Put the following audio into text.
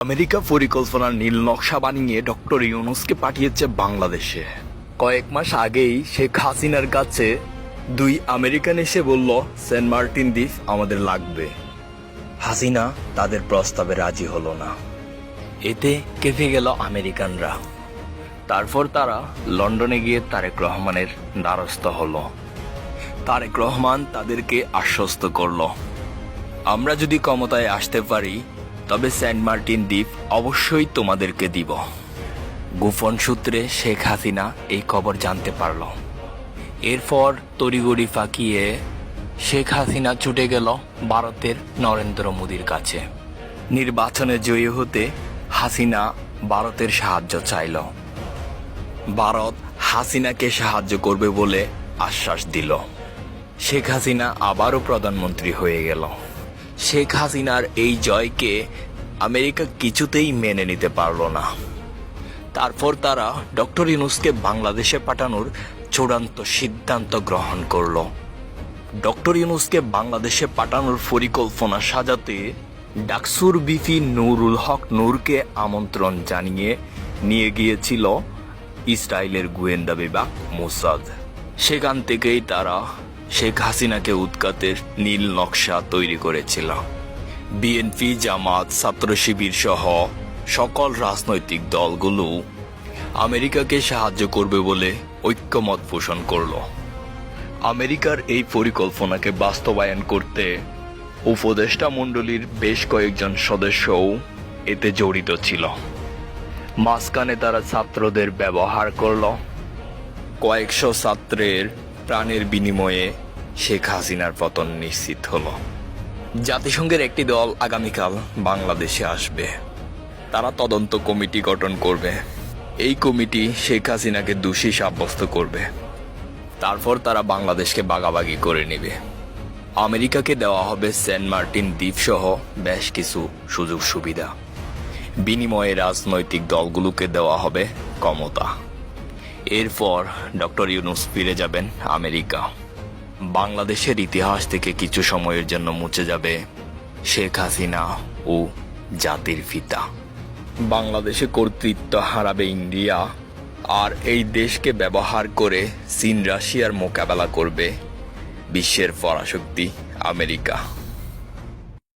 America পরিকল্পনার নীল নকশা বানিয়ে ডক্টর ইউনুসকে পাঠিয়েছে বাংলাদেশে। কয়েক মাস আগেই শেখ হাসিনার কাছে দুই আমেরিকান এসে বলল, সেন্ট মার্টিন দ্বীপ আমাদের লাগবে। হাসিনা তাদের প্রস্তাবে রাজি হলো না। এতে কেঁপে গেল আমেরিকানরা। তারপর তারা লন্ডনে গিয়ে তারেক রহমানের দ্বারস্থ হলো। তারেক রহমান তাদেরকে আশ্বস্ত করল, আমরা যদি ক্ষমতায় আসতে পারি তবে সেন্ট মার্টিন দ্বীপ অবশ্যই তোমাদেরকে দিব। গোপন সূত্রে শেখ হাসিনা এই খবর জানতে পারল। এরপর তড়িগড়ি ফাঁকিয়ে শেখ হাসিনা ছুটে গেল ভারতের নরেন্দ্র মোদীর কাছে। নির্বাচনে জয়ী হতে হাসিনা ভারতের সাহায্য চাইল। ভারত হাসিনাকে সাহায্য করবে বলে আশ্বাস দিল। শেখ হাসিনা আবারও প্রধানমন্ত্রী হয়ে গেল। শেখ হাসিনার এই জয়কে আমেরিকা কিছুতেই মেনে নিতে পারল না। তারপর তারা ডক্টর ইউনুসকে বাংলাদেশে পাঠানোর চূড়ান্ত সিদ্ধান্ত গ্রহণ করল। ডক্টর ইউনুসকে বাংলাদেশে পাঠানোর পরিকল্পনা সাজাতে ডাকসুর বিপি নুরুল হক নূরকে আমন্ত্রণ জানিয়ে নিয়ে গিয়েছিল ইসরায়েলের গোয়েন্দা বিভাগ মোসাদ। সেখান থেকেই তারা শেখ হাসিনাকে উৎকাতের নীল নকশা তৈরি করেছিল বিএনপি, জামাত, ছাত্র শিবির সহ সকল রাজনৈতিক দলগুলো আমেরিকাকে সাহায্য করবে বলে ঐক্যমত পোষণ করল। আমেরিকার এই পরিকল্পনাকে বাস্তবায়ন করতে উপদেষ্টা মণ্ডলীর বেশ কয়েকজন সদস্যও এতে জড়িত ছিল। মাঝখানে তারা ছাত্রদের ব্যবহার করল। কয়েকশো ছাত্রের প্রাণের বিনিময়ে শেখ হাসিনার পতন নিশ্চিত হল। জাতিসংঘের একটি দল আগামীকাল বাংলাদেশে আসবে। তারা তদন্ত কমিটি গঠন করবে। এই কমিটি শেখ হাসিনাকে দোষী সাব্যস্ত করবে। তারপর তারা বাংলাদেশকে বাগাবাগি করে নেবে। আমেরিকাকে দেওয়া হবে সেন্ট মার্টিন দ্বীপ সহ বেশ কিছু সুযোগ সুবিধা বিনিময়ে রাজনৈতিক দলগুলোকে দেওয়া হবে ক্ষমতা। এরপর ডক্টর ইউনুস ফিরে যাবেন আমেরিকা। বাংলাদেশের ইতিহাস থেকে কিছু সময়ের জন্য মুছে যাবে শেখ হাসিনা ও জাতির ফিতা। বাংলাদেশে কর্তৃত্ব হারাবে ইন্ডিয়া আর এই দেশকে ব্যবহার করে চীন রাশিয়ার মোকাবেলা করবে বিশ্বের পরাশক্তি আমেরিকা।